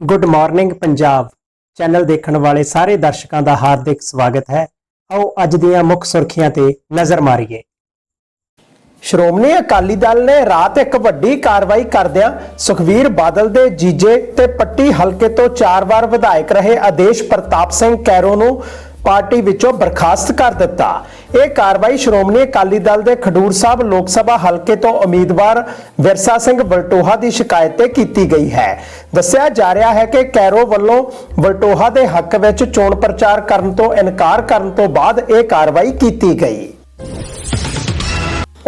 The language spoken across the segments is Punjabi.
ਗੁੱਡ ਮਾਰਨਿੰਗ ਪੰਜਾਬ ਚੈਨਲ ਦੇਖਣ ਵਾਲੇ ਸਾਰੇ ਦਰਸ਼ਕਾਂ ਦਾ ਹਾਰਦਿਕ ਸਵਾਗਤ ਹੈ। ਆਓ ਅੱਜ ਦੀਆਂ ਮੁੱਖ ਸੁਰਖੀਆਂ ਤੇ ਨਜ਼ਰ ਮਾਰੀਏ। ਸ਼੍ਰੋਮਣੀ ਅਕਾਲੀ ਦਲ ਨੇ ਰਾਤ ਇੱਕ ਵੱਡੀ ਕਾਰਵਾਈ ਕਰਦਿਆਂ ਸੁਖਵੀਰ ਬਾਦਲ ਦੇ ਜੀਜੇ ਤੇ ਪੱਟੀ ਹਲਕੇ ਤੋਂ ਚਾਰ ਵਾਰ ਵਿਧਾਇਕ ਰਹੇ ਆਦੇਸ਼ ਪ੍ਰਤਾਪ ਸਿੰਘ ਕੈਰੋ ਨੂੰ ਪਾਰਟੀ ਵਿੱਚੋਂ ਬਰਖਾਸਤ ਕਰ ਦਿੱਤਾ। ਇਹ ਕਾਰਵਾਈ ਸ਼੍ਰੋਮਣੀ ਅਕਾਲੀ ਦਲ ਦੇ ਖਡੂਰ ਸਾਹਿਬ ਲੋਕ ਸਭਾ ਹਲਕੇ ਤੋਂ ਉਮੀਦਵਾਰ ਵਿਰਸਾ ਸਿੰਘ ਬਲਟੋਹਾ ਦੀ ਸ਼ਿਕਾਇਤ ਤੇ ਕੀਤੀ ਗਈ ਹੈ। ਦੱਸਿਆ ਜਾ ਰਿਹਾ ਹੈ ਕਿ ਕੈਰੋ ਵੱਲੋਂ ਬਲਟੋਹਾ ਦੇ ਹੱਕ ਵਿੱਚ ਚੋਣ ਪ੍ਰਚਾਰ ਕਰਨ ਤੋਂ ਇਨਕਾਰ ਕਰਨ ਤੋਂ ਬਾਅਦ ਇਹ ਕਾਰਵਾਈ ਕੀਤੀ ਗਈ।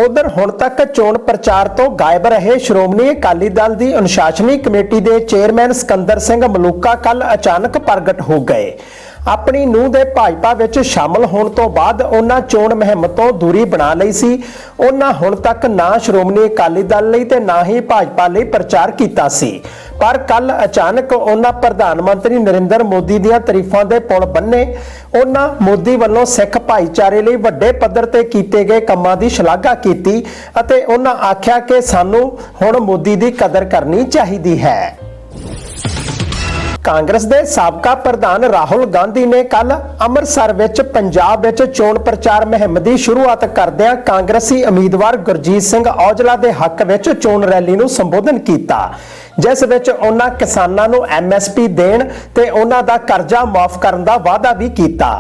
ਉਧਰ ਹੁਣ ਤੱਕ ਚੋਣ ਪ੍ਰਚਾਰ ਤੋਂ ਗਾਇਬ ਰਹੇ ਸ਼੍ਰੋਮਣੀ ਅਕਾਲੀ ਦਲ ਦੀ ਅਨੁਸ਼ਾਸਨੀ ਕਮੇਟੀ ਦੇ ਚੇਅਰਮੈਨ ਸਕੰਦਰ ਸਿੰਘ ਮਲੂਕਾ ਕੱਲ ਅਚਾਨਕ ਪ੍ਰਗਟ ਹੋ ਗਏ। ਆਪਣੀ ਨੂੰਹ ਦੇ ਭਾਜਪਾ ਵਿੱਚ ਸ਼ਾਮਲ ਹੋਣ ਤੋਂ ਬਾਅਦ ਉਹਨਾਂ ਚੋਣ ਮੁਹਿੰਮ ਤੋਂ ਦੂਰੀ ਬਣਾ ਲਈ ਸੀ। ਉਹਨਾਂ ਹੁਣ ਤੱਕ ਨਾ ਸ਼੍ਰੋਮਣੀ ਅਕਾਲੀ ਦਲ ਲਈ ਤੇ ਨਾ ਹੀ ਭਾਜਪਾ ਲਈ ਪ੍ਰਚਾਰ ਕੀਤਾ ਸੀ। ਪਰ ਕੱਲ ਅਚਾਨਕ ਉਹਨਾਂ ਪ੍ਰਧਾਨ ਮੰਤਰੀ ਨਰਿੰਦਰ ਮੋਦੀ ਦੀਆਂ ਤਾਰੀਫਾਂ ਦੇ ਪੁਲ ਬੰਨੇ। ਉਹਨਾਂ ਮੋਦੀ ਵੱਲੋਂ ਸਿੱਖ ਭਾਈਚਾਰੇ ਲਈ ਵੱਡੇ ਪੱਧਰ ਤੇ ਕੀਤੇ ਗਏ ਕੰਮਾਂ ਦੀ ਸ਼ਲਾਘਾ ਕੀਤੀ ਅਤੇ ਉਹਨਾਂ ਆਖਿਆ ਕਿ ਸਾਨੂੰ ਹੁਣ ਮੋਦੀ ਦੀ ਕਦਰ ਕਰਨੀ ਚਾਹੀਦੀ ਹੈ। ਕਾਂਗਰਸ ਦੇ ਸਾਬਕਾ ਪ੍ਰਧਾਨ ਰਾਹੁਲ ਗਾਂਧੀ ਨੇ ਕੱਲ ਅੰਮ੍ਰਿਤਸਰ ਵਿੱਚ ਪੰਜਾਬ ਵਿੱਚ ਚੋਣ ਪ੍ਰਚਾਰ ਮੁਹਿੰਮ ਦੀ ਸ਼ੁਰੂਆਤ ਕਰਦਿਆਂ ਕਾਂਗਰਸੀ ਉਮੀਦਵਾਰ ਗੁਰਜੀਤ ਸਿੰਘ ਔਜਲਾ ਦੇ ਹੱਕ ਵਿੱਚ ਚੋਣ ਰੈਲੀ ਨੂੰ ਸੰਬੋਧਨ ਕੀਤਾ, ਜਿਸ ਵਿੱਚ ਉਹਨਾਂ ਕਿਸਾਨਾਂ ਨੂੰ ਐਮਐਸਪੀ ਦੇਣ ਤੇ ਉਹਨਾਂ ਦਾ ਕਰਜ਼ਾ ਮਾਫ ਕਰਨ ਦਾ ਵਾਅਦਾ ਵੀ ਕੀਤਾ।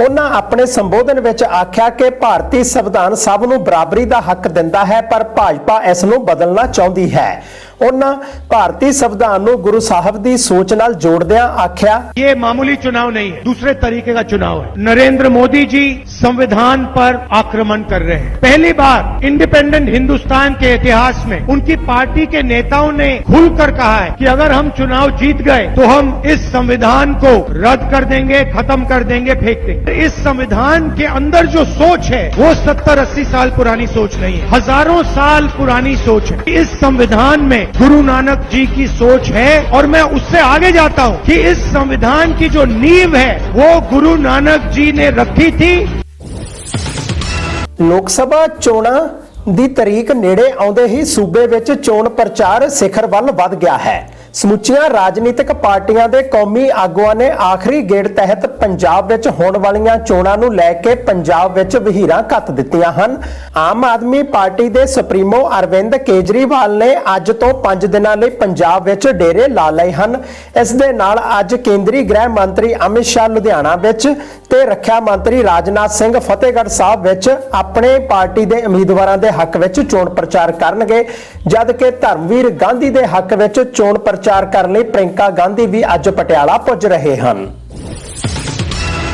ਉਹਨਾਂ ਆਪਣੇ ਸੰਬੋਧਨ ਵਿੱਚ ਆਖਿਆ ਕਿ ਭਾਰਤੀ ਸੰਵਿਧਾਨ ਸਭ ਨੂੰ ਬਰਾਬਰੀ ਦਾ ਹੱਕ ਦਿੰਦਾ ਹੈ, ਪਰ ਭਾਜਪਾ ਇਸ ਨੂੰ ਬਦਲਣਾ ਚਾਹੁੰਦੀ ਹੈ। ਉਹਨਾਂ ਭਾਰਤੀ ਸੰਵਿਧਾਨ ਨੂੰ ਗੁਰੂ ਸਾਹਿਬ ਦੀ ਸੋਚ ਨਾਲ ਜੋੜਦਿਆਂ ਆਖਿਆ ये मामूली चुनाव नहीं है दूसरे तरीके का चुनाव है नरेंद्र मोदी जी संविधान पर आक्रमण कर रहे हैं पहली बार इंडिपेंडेंट हिंदुस्तान के इतिहास में उनकी पार्टी के नेताओं ने खुलकर कहा है कि अगर हम चुनाव जीत गए तो हम इस संविधान को रद्द कर देंगे खत्म कर देंगे फेंक देंगे इस संविधान के अंदर जो सोच है वो सत्तर अस्सी साल पुरानी सोच नहीं है हजारों साल पुरानी सोच है इस संविधान में गुरु नानक जी की सोच है और मैं उससे आगे जाता हूं कि इस संविधान की जो नींव है वो गुरु नानक जी ने रखी थी ਲੋਕ ਸਭਾ ਚੋਣਾਂ ਦੀ ਤਾਰੀਖ ਨੇੜੇ ਆਉਂਦੇ ਹੀ ਸੂਬੇ ਵਿੱਚ ਚੋਣ ਪ੍ਰਚਾਰ ਸਿਖਰ ਵੱਲ ਵੱਧ ਗਿਆ ਹੈ ਸਮੁੱਚੀਆਂ ਰਾਜਨੀਤਿਕ ਪਾਰਟੀਆਂ ਦੇ ਕੌਮੀ ਆਗੂਆਂ ਨੇ ਆਖਰੀ ਗੇੜ ਤਹਿਤ ਪੰਜਾਬ ਵਿੱਚ ਹੋਣ ਵਾਲੀਆਂ ਚੋਣਾਂ ਨੂੰ ਲੈ ਕੇ ਪੰਜਾਬ ਵਿੱਚ ਵਹੀਰਾਂ ਕੱਤ ਦਿੱਤੀਆਂ ਹਨ। ਆਮ ਆਦਮੀ ਪਾਰਟੀ ਦੇ ਸੁਪਰੀਮੋ ਅਰਵਿੰਦ ਕੇਜਰੀਵਾਲ ਨੇ ਅੱਜ ਤੋਂ 5 ਦਿਨਾਂ ਲਈ ਪੰਜਾਬ ਵਿੱਚ ਡੇਰੇ ਲਾ ਲਏ ਹਨ। ਇਸ ਦੇ ਨਾਲ ਅੱਜ ਕੇਂਦਰੀ ਗ੍ਰਹਿ ਮੰਤਰੀ ਅਮਿਤ ਸ਼ਾਹ ਲੁਧਿਆਣਾ ਵਿੱਚ ਤੇ ਰੱਖਿਆ ਮੰਤਰੀ ਰਾਜਨਾਥ ਸਿੰਘ ਫਤਿਹਗੜ੍ਹ ਸਾਹਿਬ ਵਿੱਚ ਆਪਣੇ ਪਾਰਟੀ ਦੇ ਉਮੀਦਵਾਰਾਂ ਦੇ ਹੱਕ ਵਿੱਚ ਚੋਣ ਪ੍ਰਚਾਰ ਕਰਨਗੇ, ਜਦ ਕਿ ਧਰਮਵੀਰ ਗਾਂਧੀ ਦੇ ਹੱਕ ਵਿੱਚ ਚੋਣ ਪ੍ਰਚਾਰ ਕਰਨ ਲਈ ਪ੍ਰਿੰਕਾ ਗਾਂਧੀ ਵੀ ਅੱਜ ਪਟਿਆਲਾ ਪੁੱਜ ਰਹੇ ਹਨ।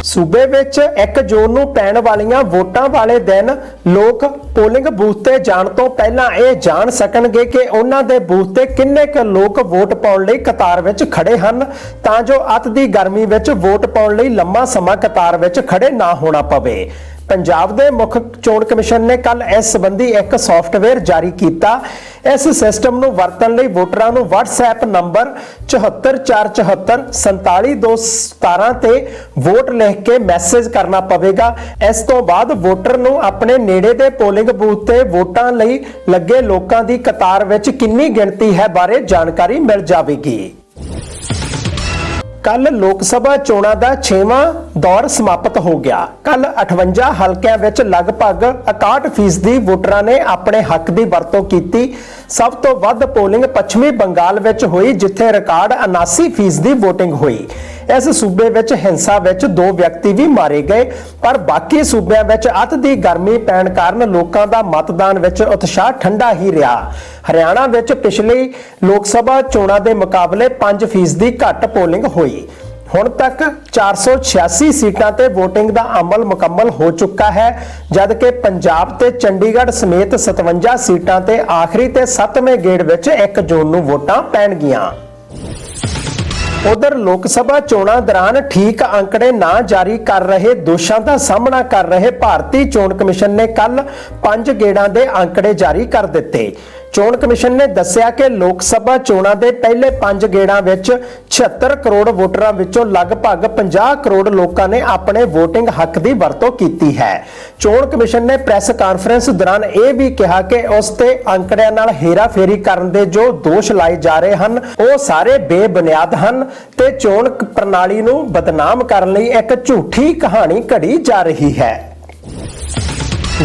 ਸੂਬੇ ਵਿੱਚ 1 ਜੂਨ ਨੂੰ ਪੈਣ ਵਾਲੀਆਂ ਵੋਟਾਂ ਵਾਲੇ ਦਿਨ ਲੋਕ ਪੋਲਿੰਗ ਬੂਥ ਤੇ ਜਾਣ ਤੋਂ ਪਹਿਲਾਂ ਇਹ ਜਾਣ ਸਕਣਗੇ ਕਿ ਉਹਨਾਂ ਦੇ ਬੂਥ ਤੇ ਕਿੰਨੇ ਕੁ ਲੋਕ ਵੋਟ ਪਾਉਣ ਲਈ ਕਤਾਰ ਵਿੱਚ ਖੜੇ ਹਨ, ਤਾਂ ਜੋ ਅਤ ਦੀ ਗਰਮੀ ਵਿੱਚ ਵੋਟ ਪਾਉਣ ਲਈ ਲੰਮਾ ਸਮਾਂ ਕਤਾਰ ਵਿੱਚ ਖੜੇ ਨਾ ਹੋਣਾ ਪਵੇ। ਪੰਜਾਬ ਦੇ ਮੁੱਖ ਚੋਣ ਕਮਿਸ਼ਨ ਨੇ ਕੱਲ ਇਸ ਸੰਬੰਧੀ ਇੱਕ ਸੌਫਟਵੇਅਰ ਜਾਰੀ ਕੀਤਾ। ਇਸ ਸਿਸਟਮ ਨੂੰ ਵਰਤਣ ਲਈ ਵੋਟਰਾਂ ਨੂੰ WhatsApp ਨੰਬਰ 7447474217 ਤੇ ਵੋਟ ਲਿਖ ਕੇ ਮੈਸੇਜ ਕਰਨਾ ਪਵੇਗਾ। ਇਸ ਤੋਂ ਬਾਅਦ ਵੋਟਰ ਨੂੰ ਆਪਣੇ ਨੇੜੇ ਦੇ ਪੋਲਿੰਗ ਬੂਥ ਤੇ ਵੋਟਾਂ ਲਈ ਲੱਗੇ ਲੋਕਾਂ ਦੀ ਕਤਾਰ ਵਿੱਚ ਕਿੰਨੀ ਗਿਣਤੀ ਹੈ ਬਾਰੇ ਜਾਣਕਾਰੀ ਮਿਲ ਜਾਵੇਗੀ। ਕੱਲ ਲੋਕ ਸਭਾ ਚੋਣਾਂ ਦਾ 6ਵਾਂ ਦੌਰ ਸਮਾਪਤ ਹੋ ਗਿਆ। ਕੱਲ 58 ਹਲਕਿਆਂ ਵਿੱਚ ਲਗਭਗ 61% ਵੋਟਰਾਂ ਨੇ ਆਪਣੇ ਹੱਕ ਦੀ ਵਰਤੋਂ ਕੀਤੀ। ਸਭ ਤੋਂ ਵੱਧ ਪੋਲਿੰਗ ਪੱਛਮੀ ਬੰਗਾਲ ਵਿੱਚ ਹੋਈ, ਜਿੱਥੇ ਰਿਕਾਰਡ 79% ਦੀ VOTING ਹੋਈ। ਇਸ ਸੂਬੇ ਵਿੱਚ ਹਿੰਸਾ ਵਿੱਚ ਦੋ ਵਿਅਕਤੀ ਵੀ ਮਾਰੇ ਗਏ, ਪਰ ਬਾਕੀ ਸੂਬਿਆਂ ਵਿੱਚ ਅਤ ਦੀ ਗਰਮੀ ਪੈਣ ਕਾਰਨ ਲੋਕਾਂ ਦਾ ਮਤਦਾਨ ਵਿੱਚ ਉਤਸ਼ਾਹ ਠੰਡਾ ਹੀ ਰਿਹਾ। ਹਰਿਆਣਾ ਵਿੱਚ ਪਿਛਲੀ ਲੋਕ ਸਭਾ ਚੋਣਾਂ ਦੇ ਮੁਕਾਬਲੇ 5% ਦੀ ਘੱਟ ਪੋਲਿੰਗ ਹੋਈ। ਹੁਣ ਤੱਕ 486 ਸੀਟਾਂ ਤੇ VOTING ਦਾ ਅਮਲ ਮੁਕੰਮਲ ਹੋ ਚੁੱਕਾ ਹੈ, ਜਦਕਿ ਪੰਜਾਬ ਤੇ ਚੰਡੀਗੜ੍ਹ ਸਮੇਤ 57 ਸੀਟਾਂ ਤੇ ਆਖਰੀ ਤੇ 7ਵੇਂ ਗੇੜ ਵਿੱਚ 1 ਜੂਨ ਨੂੰ ਵੋਟਾਂ ਪੈਣਗੀਆਂ। ਉਧਰ ਲੋਕ ਸਭਾ ਚੋਣਾਂ ਦੌਰਾਨ ਠੀਕ ਅੰਕੜੇ ਨਾ ਜਾਰੀ ਕਰ ਰਹੇ ਦੋਸ਼ਾਂ ਦਾ ਸਾਹਮਣਾ ਕਰ ਰਹੇ ਭਾਰਤੀ ਚੋਣ ਕਮਿਸ਼ਨ ਨੇ ਕੱਲ ਪੰਜ ਗੇੜਾਂ ਦੇ ਅੰਕੜੇ ਜਾਰੀ ਕਰ ਦਿੱਤੇ। ਚੋਣ ਕਮਿਸ਼ਨ ਨੇ ਦੱਸਿਆ ਕਿ ਲੋਕ ਸਭਾ ਚੋਣਾਂ ਦੇ ਪਹਿਲੇ 5 ਗੇੜਾਂ ਵਿੱਚ 76 ਕਰੋੜ ਵੋਟਰਾਂ ਵਿੱਚੋਂ ਲਗਭਗ 50 ਕਰੋੜ ਲੋਕਾਂ ਨੇ ਆਪਣੇ VOTING ਹੱਕ ਦੀ ਵਰਤੋਂ ਕੀਤੀ ਹੈ। ਚੋਣ ਕਮਿਸ਼ਨ ਨੇ ਪ੍ਰੈਸ ਕਾਨਫਰੰਸ ਦੌਰਾਨ ਇਹ ਵੀ ਕਿਹਾ ਕਿ ਉਸ ਤੇ ਅੰਕੜਿਆਂ ਨਾਲ ਹੇਰਾਫੇਰੀ ਕਰਨ ਦੇ ਜੋ ਦੋਸ਼ ਲਾਏ ਜਾ ਰਹੇ ਹਨ, ਉਹ ਸਾਰੇ ਬੇਬੁਨਿਆਦ ਹਨ ਤੇ ਚੋਣ ਪ੍ਰਣਾਲੀ ਨੂੰ ਬਦਨਾਮ ਕਰਨ ਲਈ ਇੱਕ ਝੂਠੀ ਕਹਾਣੀ ਘੜੀ ਜਾ ਰਹੀ ਹੈ।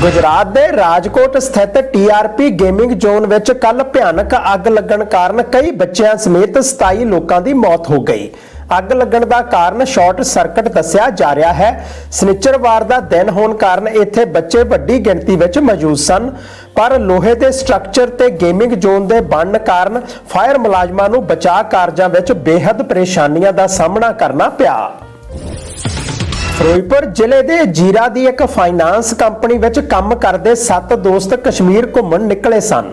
ਗੁਜਰਾਤ ਦੇ ਰਾਜਕੋਟ ਸਥਿਤ ਟੀਆਰਪੀ ਗੇਮਿੰਗ ਜ਼ੋਨ ਵਿੱਚ ਕੱਲ ਭਿਆਨਕ ਅੱਗ ਲੱਗਣ ਕਾਰਨ ਕਈ ਬੱਚਿਆਂ ਸਮੇਤ 27 ਲੋਕਾਂ ਦੀ ਮੌਤ ਹੋ ਗਈ। ਅੱਗ ਲੱਗਣ ਦਾ ਕਾਰਨ ਸ਼ਾਰਟ ਸਰਕਟ ਦੱਸਿਆ ਜਾ ਰਿਹਾ ਹੈ। ਸਨਿਚਰਵਾਰ ਦਾ ਦਿਨ ਹੋਣ ਕਾਰਨ ਇੱਥੇ ਬੱਚੇ ਵੱਡੀ ਗਿਣਤੀ ਵਿੱਚ ਮੌਜੂਦ ਸਨ। ਪਰ ਲੋਹੇ ਦੇ ਸਟਰਕਚਰ ਤੇ ਗੇਮਿੰਗ ਜ਼ੋਨ ਦੇ ਬਣਨ ਕਾਰਨ ਫਾਇਰ ਮੁਲਾਜ਼ਮਾਂ ਨੂੰ ਬਚਾਅ ਕਾਰਜਾਂ ਵਿੱਚ ਬੇਹੱਦ ਪਰੇਸ਼ਾਨੀਆਂ ਦਾ ਸਾਹਮਣਾ ਕਰਨਾ ਪਿਆ। ਫਿਰੋਜ਼ਪੁਰ ਜ਼ਿਲ੍ਹੇ ਦੇ ਜੀਰਾ ਦੀ ਇੱਕ ਫਾਈਨਾਂਸ ਕੰਪਨੀ ਵਿੱਚ ਕੰਮ ਕਰਦੇ 7 ਦੋਸਤ ਕਸ਼ਮੀਰ ਘੁੰਮਣ ਨਿਕਲੇ ਸਨ।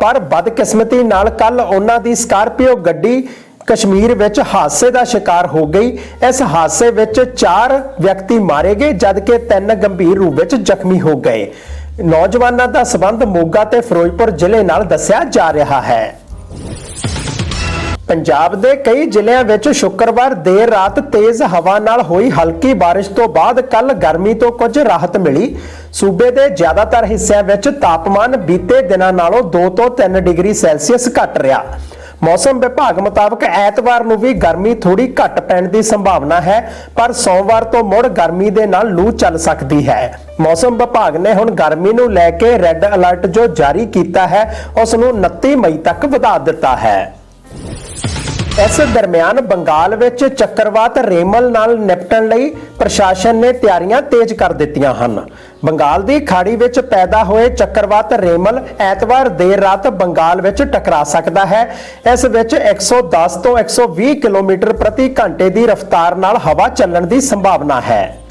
ਪਰ ਬਦਕਿਸਮਤੀ ਨਾਲ ਕੱਲ ਉਹਨਾਂ ਦੀ ਸਕਾਰਪੀਓ ਗੱਡੀ ਕਸ਼ਮੀਰ ਵਿੱਚ ਹਾਦਸੇ ਦਾ ਸ਼ਿਕਾਰ ਹੋ ਗਈ। ਇਸ ਹਾਦਸੇ ਵਿੱਚ 4 ਵਿਅਕਤੀ ਮਾਰੇ ਗਏ, ਜਦਕਿ 3 ਗੰਭੀਰ ਰੂਪ ਵਿੱਚ ਜ਼ਖਮੀ ਹੋ ਗਏ। ਨੌਜਵਾਨਾਂ ਦਾ ਸਬੰਧ ਮੋਗਾ ਤੇ ਫਿਰੋਜ਼ਪੁਰ ਜ਼ਿਲ੍ਹੇ ਨਾਲ ਦੱਸਿਆ ਜਾ ਰਿਹਾ ਹੈ। ਪੰਜਾਬ ਦੇ ਕਈ ਜ਼ਿਲ੍ਹਿਆਂ ਵਿੱਚ ਸ਼ੁੱਕਰਵਾਰ ਦੇਰ ਰਾਤ ਤੇਜ਼ ਹਵਾ ਨਾਲ ਹੋਈ ਹਲਕੀ ਬਾਰਿਸ਼ ਤੋਂ ਬਾਅਦ ਕੱਲ ਗਰਮੀ ਤੋਂ ਕੁਝ ਰਾਹਤ ਮਿਲੀ। ਸੂਬੇ ਦੇ ਜ਼ਿਆਦਾਤਰ ਹਿੱਸਿਆਂ ਵਿੱਚ ਤਾਪਮਾਨ ਬੀਤੇ ਦਿਨਾਂ ਨਾਲੋਂ 2 ਤੋਂ 3 ਡਿਗਰੀ ਸੈਲਸੀਅਸ ਘਟ ਰਿਹਾ। ਮੌਸਮ ਵਿਭਾਗ ਮੁਤਾਬਕ ਐਤਵਾਰ ਨੂੰ ਵੀ ਗਰਮੀ ਥੋੜੀ ਘਟ ਪੈਣ ਦੀ ਸੰਭਾਵਨਾ ਹੈ, ਪਰ ਸੋਮਵਾਰ ਤੋਂ ਮੁੜ ਗਰਮੀ ਦੇ ਨਾਲ ਲੂ ਚੱਲ ਸਕਦੀ ਹੈ। ਮੌਸਮ ਵਿਭਾਗ ਨੇ ਹੁਣ ਗਰਮੀ ਨੂੰ ਲੈ ਕੇ ਰੈੱਡ ਅਲਰਟ ਜੋ ਜਾਰੀ ਕੀਤਾ ਹੈ, ਉਸ ਨੂੰ 29 ਮਈ ਤੱਕ ਵਧਾ ਦਿੱਤਾ ਹੈ। ਇਸ ਦਰਮਿਆਨ ਬੰਗਾਲ ਵਿੱਚ ਚੱਕਰਵਾਤ ਰੇਮਲ ਨਾਲ ਨਿਪਟਣ ਲਈ ਪ੍ਰਸ਼ਾਸਨ ਨੇ ਤਿਆਰੀਆਂ ਤੇਜ਼ ਕਰ ਦਿੱਤੀਆਂ ਹਨ। ਬੰਗਾਲ ਦੀ ਖਾੜੀ ਵਿੱਚ ਪੈਦਾ ਹੋਏ ਚੱਕਰਵਾਤ ਰੇਮਲ ਐਤਵਾਰ ਦੇਰ ਰਾਤ ਬੰਗਾਲ ਵਿੱਚ ਟਕਰਾ ਸਕਦਾ ਹੈ। ਇਸ ਵਿੱਚ 110 ਤੋਂ 120 ਕਿਲੋਮੀਟਰ ਪ੍ਰਤੀ ਘੰਟੇ ਦੀ ਰਫ਼ਤਾਰ ਨਾਲ ਹਵਾ ਚੱਲਣ ਦੀ ਸੰਭਾਵਨਾ ਹੈ।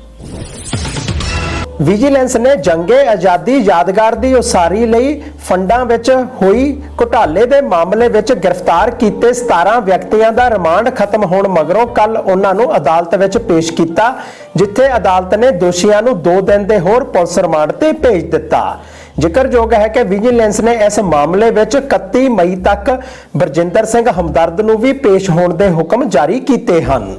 ਵਿਜੀਲੈਂਸ ਨੇ ਜੰਗੇ ਆਜ਼ਾਦੀ ਯਾਦਗਾਰ ਦੀ ਉਸਾਰੀ ਲਈ ਫੰਡਾਂ ਵਿੱਚ ਹੋਈ ਘੁਟਾਲੇ ਦੇ ਮਾਮਲੇ ਵਿੱਚ ਗ੍ਰਿਫਤਾਰ ਕੀਤੇ 17 ਵਿਅਕਤੀਆਂ ਦਾ ਰਿਮਾਂਡ ਖਤਮ ਹੋਣ ਮਗਰੋਂ ਕੱਲ ਉਹਨਾਂ ਨੂੰ ਅਦਾਲਤ ਵਿੱਚ ਪੇਸ਼ ਕੀਤਾ, ਜਿੱਥੇ ਅਦਾਲਤ ਨੇ ਦੋਸ਼ੀਆਂ ਨੂੰ 2 ਦਿਨ ਦੇ ਹੋਰ ਪੁਲਿਸ ਰਿਮਾਂਡ ਤੇ ਭੇਜ ਦਿੱਤਾ। ਜ਼ਿਕਰਯੋਗ ਹੈ ਕਿ ਵਿਜੀਲੈਂਸ ਨੇ ਇਸ ਮਾਮਲੇ ਵਿੱਚ 31 ਮਈ ਤੱਕ ਬਰਜਿੰਦਰ ਸਿੰਘ ਹਮਦਰਦ ਨੂੰ ਵੀ ਪੇਸ਼ ਹੋਣ ਦੇ ਹੁਕਮ ਜਾਰੀ ਕੀਤੇ ਹਨ।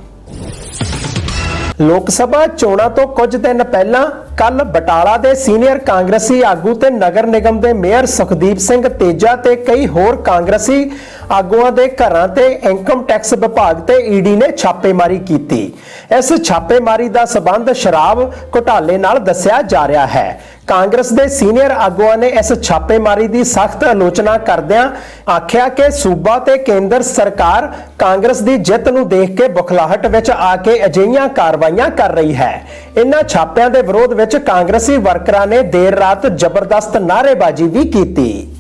ਲੋਕ ਸਭਾ ਚੋਣਾਂ ਤੋਂ ਕੁਝ ਦਿਨ ਪਹਿਲਾਂ ਕੱਲ ਬਟਾਲਾ ਦੇ ਸੀਨੀਅਰ ਕਾਂਗਰਸੀ ਆਗੂ ਤੇ ਨਗਰ ਨਿਗਮ ਦੇ ਮੇਅਰ ਸੁਖਦੀਪ ਸਿੰਘ ਤੇਜਾ ਤੇ ਕਈ ਹੋਰ ਕਾਂਗਰਸੀ ਆਗੂਆਂ ਦੇ ਘਰਾਂ ਤੇ ਇਨਕਮ ਟੈਕਸ ਵਿਭਾਗ ਤੇ ਈਡੀ ਨੇ ਛਾਪੇਮਾਰੀ ਕੀਤੀ। ਇਸ ਛਾਪੇਮਾਰੀ ਦਾ ਸਬੰਧ ਸ਼ਰਾਬ ਘੁਟਾਲੇ ਨਾਲ ਦੱਸਿਆ ਜਾ ਰਿਹਾ ਹੈ। ਕਾਂਗਰਸ ਦੇ ਸੀਨੀਅਰ ਆਗੂਆਂ ਨੇ ਇਸ ਛਾਪੇਮਾਰੀ ਦੀ ਸਖਤ ਆਲੋਚਨਾ ਕਰਦਿਆਂ ਆਖਿਆ ਕਿ ਸੂਬਾ ਤੇ ਕੇਂਦਰ ਸਰਕਾਰ ਕਾਂਗਰਸ ਦੀ ਜਿੱਤ ਨੂੰ ਦੇਖ ਕੇ ਬੁਖਲਾਹਟ ਵਿੱਚ ਆ ਕੇ ਅਜਿਹੀਆਂ ਕਾਰਵਾਈਆਂ ਕਰ ਰਹੀ ਹੈ। ਇਨ੍ਹਾਂ ਛਾਪਿਆਂ ਦੇ ਵਿਰੋਧ ਵਿੱਚ ਕਾਂਗਰਸੀ ਵਰਕਰਾਂ ਨੇ ਦੇਰ ਰਾਤ ਜ਼ਬਰਦਸਤ ਨਾਅਰੇਬਾਜ਼ੀ ਵੀ ਕੀਤੀ।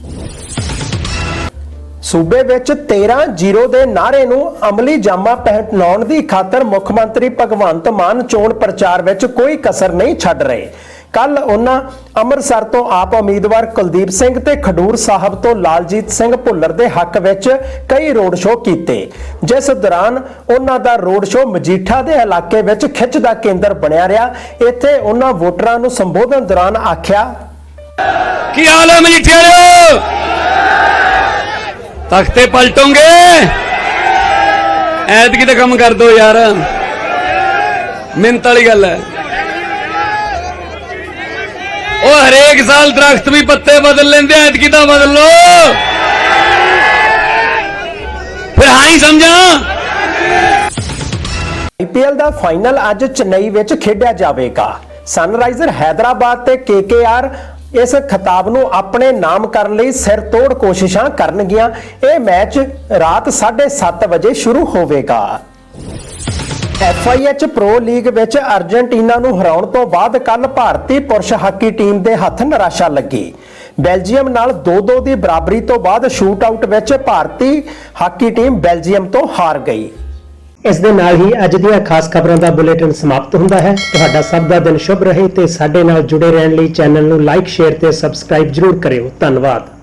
ਸੂਬੇ ਵਿੱਚ 13-0 ਦੇ ਨਾਅਰੇ ਨੂੰ ਅਮਲੀ ਜਾਮਾ ਪਹਿਨਾਉਣ ਦੀ ਖਾਤਰ ਮੁੱਖ ਮੰਤਰੀ ਭਗਵੰਤ ਮਾਨ ਚੋਣ ਪ੍ਰਚਾਰ ਵਿੱਚ ਕੋਈ ਕਸਰ ਨਹੀਂ ਛੱਡ ਰਹੇ। ਕੱਲ ਉਹਨਾਂ ਅੰਮ੍ਰਿਤਸਰ ਤੋਂ ਆਪ ਉਮੀਦਵਾਰ ਕੁਲਦੀਪ ਸਿੰਘ ਤੇ ਖਡੂਰ ਸਾਹਿਬ ਤੋਂ ਲਾਲਜੀਤ ਸਿੰਘ ਭੁੱਲਰ ਦੇ ਹੱਕ ਵਿੱਚ ਕਈ ਰੋਡ ਸ਼ੋਅ ਕੀਤੇ, ਜਿਸ ਦੌਰਾਨ ਉਹਨਾਂ ਦਾ ਰੋਡ ਸ਼ੋਅ ਮਜੀਠਾ ਦੇ ਇਲਾਕੇ ਵਿੱਚ ਖਿੱਚ ਦਾ ਕੇਂਦਰ ਬਣਿਆ ਰਿਹਾ। ਇੱਥੇ ਉਹਨਾਂ ਵੋਟਰਾਂ ਨੂੰ ਸੰਬੋਧਨ ਦੌਰਾਨ ਆਖਿਆ, ਕੀ ਹਾਲ ਹੈ ਮਜੀਠੇ ਤਖਤੇ ਪਲਟੋਗੇ? ਐਤਕੀ ਤਾਂ ਕੰਮ ਕਰ ਦੋ ਯਾਰ। ਮਿੰਤ ਵਾਲੀ ਗੱਲ ਹੈ। ਉਹ ਹਰੇਕ ਸਾਲ ਦਰਖਤ ਵੀ ਪੱਤੇ ਬਦਲ ਲੈਂਦੇ ਐਤਕੀ ਤਾਂ ਬਦਲ ਲੋ ਫਿਰ ਹਾਂ ਹੀ ਸਮਝਾਂ। ਆਈਪੀਐਲ ਦਾ ਫਾਈਨਲ ਅੱਜ ਚੇਨਈ ਵਿੱਚ ਖੇਡਿਆ ਜਾਵੇਗਾ। ਸਨਰਾਈਜ਼ਰ ਹੈਦਰਾਬਾਦ ਤੇ ਕੇਕੇਆਰ ਇਸ ਖਿਤਾਬ ਨੂੰ ਆਪਣੇ ਨਾਮ ਕਰਨ ਲਈ ਸਿਰ ਤੋੜ ਕੋਸ਼ਿਸ਼ਾਂ ਕਰਨਗੀਆਂ। ਇਹ ਮੈਚ ਰਾਤ 7:30 ਵਜੇ ਸ਼ੁਰੂ ਹੋਵੇਗਾ। ਐਫਆਈਐਚ ਪ੍ਰੋ ਲੀਗ ਵਿੱਚ ਅਰਜنٹੀਨਾ ਨੂੰ ਹਰਾਉਣ ਤੋਂ ਬਾਅਦ ਕੱਲ ਭਾਰਤੀ ਪੁਰਸ਼ ਹਾਕੀ ਟੀਮ ਦੇ ਹੱਥ ਨਿਰਾਸ਼ਾ ਲੱਗੀ। ਬੈਲਜੀਅਮ ਨਾਲ 2-2 ਦੀ ਬਰਾਬਰੀ ਤੋਂ ਬਾਅਦ ਸ਼ੂਟ ਆਊਟ ਵਿੱਚ ਭਾਰਤੀ ਹਾਕੀ ਟੀਮ ਬੈਲਜੀਅਮ ਤੋਂ ਹਾਰ ਗਈ। ਇਸ ਦੇ ਨਾਲ ਹੀ ਅੱਜ ਦੀਆਂ ਖਾਸ ਖਬਰਾਂ ਦਾ ਬੁਲੇਟਿਨ ਸਮਾਪਤ ਹੁੰਦਾ ਹੈ। ਤੁਹਾਡਾ ਸਭ ਦਾ ਦਿਨ ਸ਼ੁਭ ਰਹੇ ਤੇ ਸਾਡੇ ਨਾਲ ਜੁੜੇ ਰਹਿਣ ਲਈ ਚੈਨਲ ਨੂੰ ਲਾਈਕ, ਸ਼ੇਅਰ ਤੇ ਸਬਸਕ੍ਰਾਈਬ ਜ਼ਰੂਰ ਕਰਿਓ। ਧੰਨਵਾਦ।